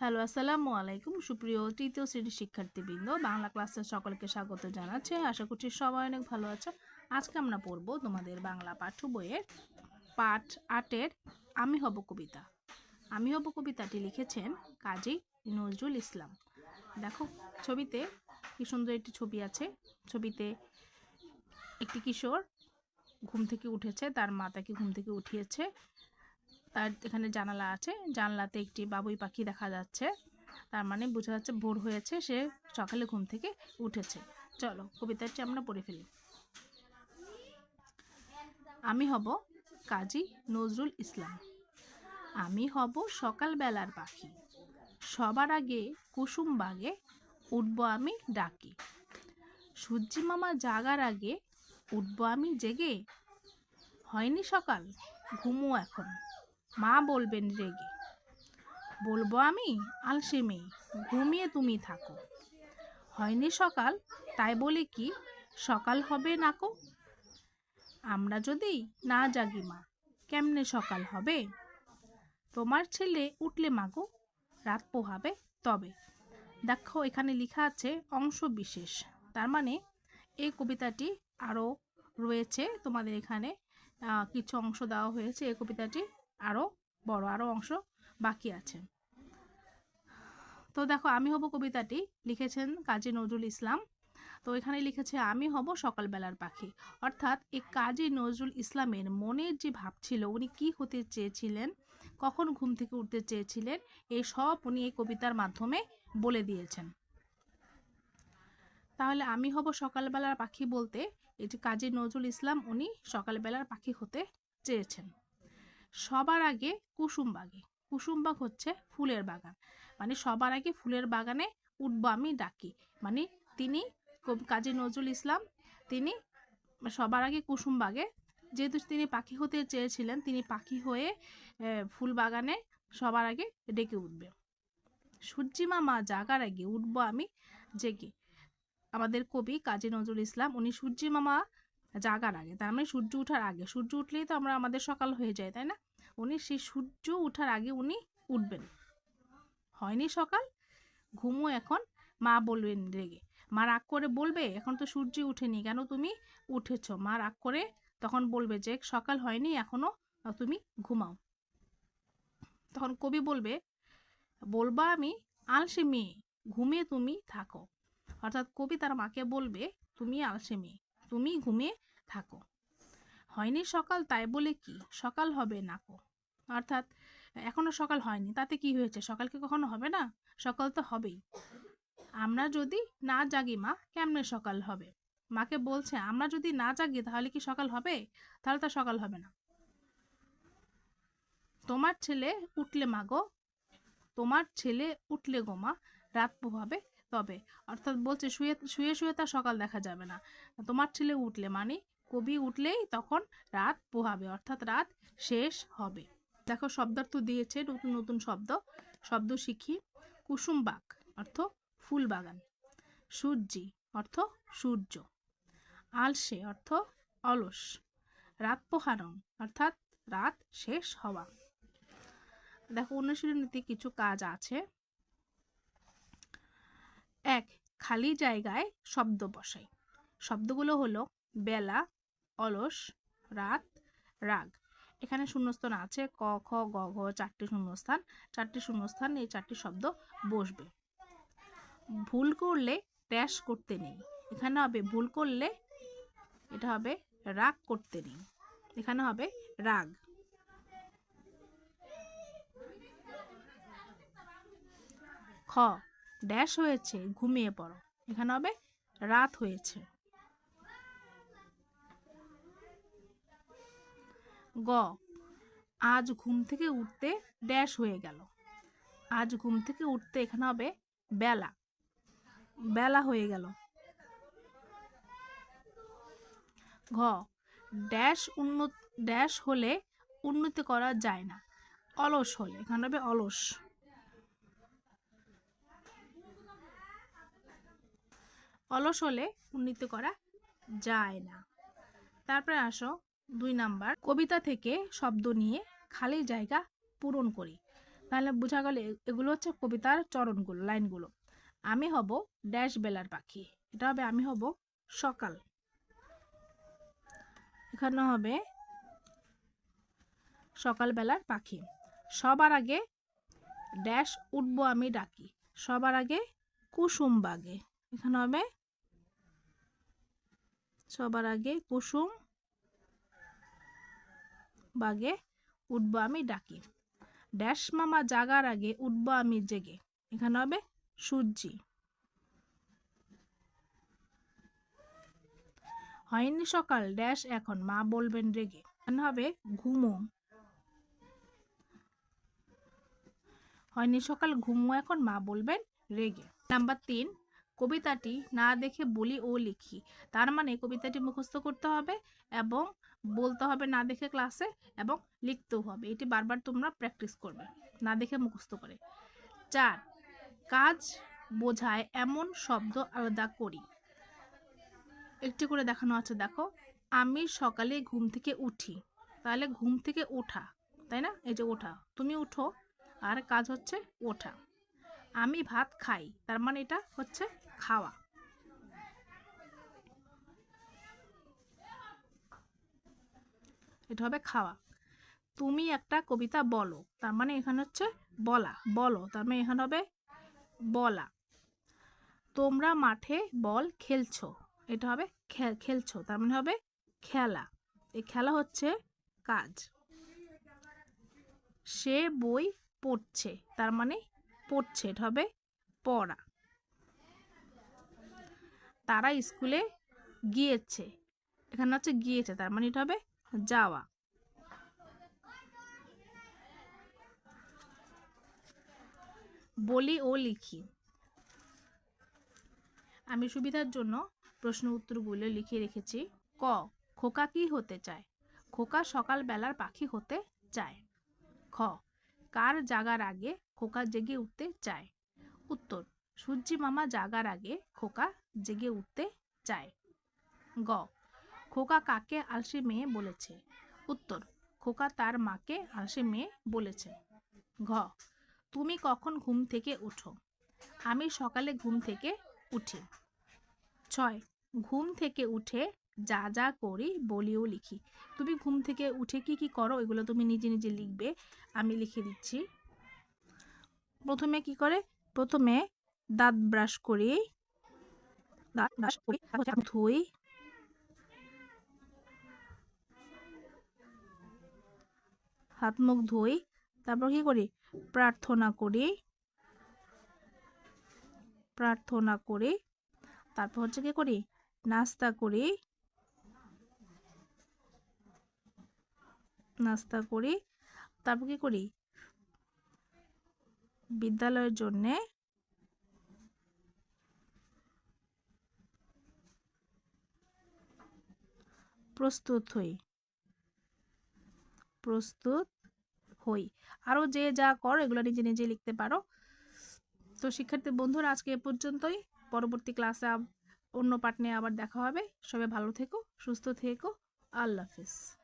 Hello, আসসালামু আলাইকুম। সুপ্রিয় তৃতীয় শ্রেণির শিক্ষার্থীবৃন্দ, বাংলা ক্লাসের সকলকে স্বাগত জানাচ্ছে। আশা করছি সবাই অনেক ভালো আছো। আজকে আমরা পড়ব তোমাদের বাংলা পাঠ্য বইয়ের পাঠ আটের আমি হব কবিতা। আমি হব কবিতাটি লিখেছেন কাজী নজরুল ইসলাম। দেখো, ছবিতে কি সুন্দর একটি ছবি আছে। ছবিতে একটি কিশোর ঘুম থেকে উঠেছে, তার মা তাকে ঘুম থেকে উঠিয়েছে তার এখানে জানালা আছে। জানলাতে একটি বাবুই পাখি দেখা যাচ্ছে। তার মানে বোঝা যাচ্ছে ভোর হয়েছে, সে সকালে ঘুম থেকে উঠেছে। চলো কবিতাটি আমরা পড়ে ফেলি। আমি হব কাজী নজরুল ইসলাম। আমি হব সকালবেলার পাখি। সবার আগে কুসুম বাগে উঠবো আমি ডাকি। সূর্যি মামা জাগার আগে উঠবো আমি জেগে। হয়নি সকাল, ঘুমো এখন। মা বলবেন রেগে। বলব আমি আলসে মেয়ে ঘুমিয়ে তুমি থাকো। হয়নি সকাল, তাই বলে কি, সকাল হবে নাকো আমরা যদি না জাগি মা, কেমনে সকাল হবে? তোমার ছেলে উঠলে মাগো রাত পোহাবে তবে। দেখো, এখানে লেখা আছে অংশ বিশেষ। তার মানে এই কবিতাটি আরও রয়েছে তোমাদের এখানে। কিছু অংশ দেওয়া হয়েছে এই কবিতাটি। আরও বড় আরও অংশ বাকি আছে। তো দেখো, আমি হব কবিতাটি, লিখেছেন কাজী নজরুল ইসলাম। তো এখানে লিখেছে, আমি হব সকালবেলার পাখি। অর্থাৎ এই কাজী নজরুল ইসলামের মনের যে ভাব ছিল, উনি কি হতে চেয়েছিলেন, কখন ঘুম থেকে উঠতে চেয়েছিলেন, এই সব উনি এই কবিতার মাধ্যমে বলে দিয়েছেন। তাহলে আমি হব সকালবেলার পাখি বলতে, এই যে কাজী নজরুল ইসলাম উনি সকালবেলার পাখি হতে চেয়েছেন। সবার আগে কুসুমবাগে কুসুমবাগ হচ্ছে ফুলের বাগান। মানে সবার আগে ফুলের বাগানে উঠবো আমি, ডাকি। মানে তিনি কাজী নজরুল ইসলাম, তিনি সবার আগে কুসুমবাগে যেহেতু তিনি পাখি হতে চেয়েছিলেন, তিনি পাখি হয়ে ফুল বাগানে সবার আগে ডেকে উঠবে। সূর্যিমা মা জাগার আগে উঠবো আমি, জেগে। আমাদের কবি কাজী নজরুল ইসলাম, উনি সূর্যি মামা জাগার আগে। তার মানে সূর্য ওঠার আগে। সূর্য উঠলেই তো আমরা, আমাদের সকাল হয়ে যায়, তাই না? উনি সেই সূর্য ওঠার আগে উনি উঠবেন। হয়নি সকাল, ঘুমো এখন, মা বলবেন রেগে। মা রাগ করে বলবে, এখন তো সূর্য উঠেনি, কেন তুমি উঠেছ? মা রাগ করে তখন বলবে যে, সকাল হয়নি, এখনও তুমি ঘুমাও। তখন কবি বলবে, বলবা আমি আলসে মেয়ে ঘুমিয়ে তুমি থাকো। অর্থাৎ কবি তার মাকে বলবে, তুমি আলসে মেয়ে তুমি ঘুমিয়ে থাকো। হয়নি সকাল, তাই বলে কি? সকাল হবে নাকো অর্থাৎ, এখনও সকাল হয়নি, তাতে কি হয়েছে? সকাল কি কখনো হবে না? সকাল তো হবেই। আমরা যদি না জাগি, মা, কেমনে সকাল হবে? মাকে বলছে, আমরা যদি না জাগি, তাহলে কি সকাল হবে? তাহলে তো সকাল হবে না। তোমার ছেলে উঠলে মাগো তোমার ছেলে উঠলে গো মা, রাত পোহাবে তবে। অর্থাৎ বলছে, শুয়ে শুয়ে শুয়ে তার সকাল দেখা যাবে না। তোমার ছেলে উঠলে মানে কবি উঠলেই তখন রাত পোহাবে, অর্থাৎ রাত শেষ হবে। দেখো শব্দার্থ দিয়েছে নতুন নতুন শব্দ। শব্দ শিখি কুসুমবাগ অর্থ ফুল বাগান। সূর্যি, অর্থ সূর্য। আলসে, অর্থ অলস। রাত পোহারম, অর্থাৎ রাত শেষ হওয়া। দেখো অনুশীলনীতে কিছু কাজ আছে। এক, খালি জায়গায় শব্দ বসাই। শব্দগুলো হলো বেলা অলস, রাত, রাগ। এখানে শূন্যস্থান আছে, ক, খ, গ, ঘ, চারটি শূন্যস্থান। চারটি শূন্যস্থান, এই চারটি শব্দ বসবে। ভুল করলে ড্যাশ করতে নেই। এখানে হবে ভুল করলে, এটা হবে রাগ করতে নেই। এখানে হবে রাগ। খ, ড্যাশ হয়েছে, ঘুমিয়ে পড়ো। এখানে হবে রাত হয়েছে। গ। আজ ঘুম থেকে উঠতে ড্যাশ হয়ে গেল। আজ ঘুম থেকে উঠতে এখানে হবে বেলা। বেলা হয়ে গেল। ঘ। ড্যাশ উন্নত ড্যাশ হলে উন্নতি করা যায় না। অলস হলে, এখানে হবে অলস। অলস হলে উন্নতি করা যায় না। তারপরে আসো দুই নাম্বার, কবিতা থেকে শব্দ নিয়ে খালি জায়গা পূরণ করি। তাহলে বোঝা গেল এগুলো হচ্ছে কবিতার চরণগুলো, লাইনগুলো। আমি হব ড্যাশ বেলার পাখি, এটা হবে আমি হব সকাল। এখানে হবে সকালবেলার পাখি। সবার আগে ড্যাশ উঠবো আমি ডাকি, সবার আগে কুসুম বাগে। এখানে হবে সবার আগে কুসুম বাগে উঠবো আমি ডাকি। ড্যাশ মামা জাগার আগে উঠবো আমি জেগে। এখানে হবে সূর্যি। হয়নি সকাল, ড্যাশ এখন, মা বলবেন রেগে। এখানে হবে ঘুমো। হয়নি সকাল, ঘুমো এখন, মা বলবেন রেগে। নাম্বার তিন, কবিতাটি না দেখে বলি ও লিখি। তার মানে কবিতাটি মুখস্থ করতে হবে এবং বলতে হবে না দেখে ক্লাসে এবং লিখতেও হবে। এটি বারবার তোমরা প্র্যাকটিস করবে, না দেখে মুখস্থ করে। চার, কাজ বোঝায় এমন শব্দ আলাদা করি। একটি করে দেখানো আছে, দেখো। আমি সকালে ঘুম থেকে উঠি, তাহলে ঘুম থেকে ওঠা, তাই না? এই যে ওঠা, তুমি উঠো, আর কাজ হচ্ছে ওঠা। আমি ভাত খাই, তার মানে এটা হচ্ছে খাওয়া। এটা হবে খাওয়া। তুমি একটা কবিতা বলো, তার মানে এখানে হচ্ছে বলা, বলো, তার মানে এখানে হবে বলা। তোমরা মাঠে বল খেলছো, এটা হবে খেলছো, তার মানে হবে খেলা। এই খেলা হচ্ছে কাজ। সে বই পড়ছে, তার মানে পড়ছে, এটা হবে পড়া। তারা স্কুলে গিয়েছে, এখানে হচ্ছে গিয়েছে, তার মানে এটা হবে যাওয়া। বলি ও লিখি। আমি সুবিধার জন্য প্রশ্ন উত্তরগুলো লিখে রেখেছি। ক, খোকা কি হতে চায়? খোকা সকালবেলার পাখি হতে চায়। খ, কার জাগার আগে খোকা জেগে উঠতে চায়? উত্তর, সূর্যি মামা জাগার আগে খোকা জেগে উঠতে চায়। গ খোকা কাকে আলসে মেয়ে বলেছে? উত্তর, খোকা তার মাকে আলসে মেয়ে বলেছে। ঘ, তুমি কখন ঘুম থেকে উঠো আমি সকালে ঘুম থেকে উঠি। ছয়, ঘুম থেকে উঠে যা যা করি বলিও লিখি। তুমি ঘুম থেকে উঠে কি কি করো এগুলো তুমি নিজে নিজে লিখবে, আমি লিখে দিচ্ছি। প্রথমে কি করে? প্রথমে দাঁত ব্রাশ করি, দাঁত ব্রাশ করি ধুই হাত মুখ ধুই, তারপর কি করি? প্রার্থনা করি। প্রার্থনা করি। তারপর হচ্ছে কি করি? নাস্তা করি। নাস্তা করি। তারপর কি করি? বিদ্যালয়ের জন্যে প্রস্তুত হই। প্রস্তুত হই। আরও যে যা কর, এগুলো নিজে নিজে লিখতে পারো। তো শিক্ষার্থী বন্ধুরা, আজকে এ পর্যন্তই। পরবর্তী ক্লাসে অন্য পাঠ নিয়ে আবার দেখা হবে। সবাই ভালো থেকো, সুস্থ থেকো। আল্লাহ হাফিজ।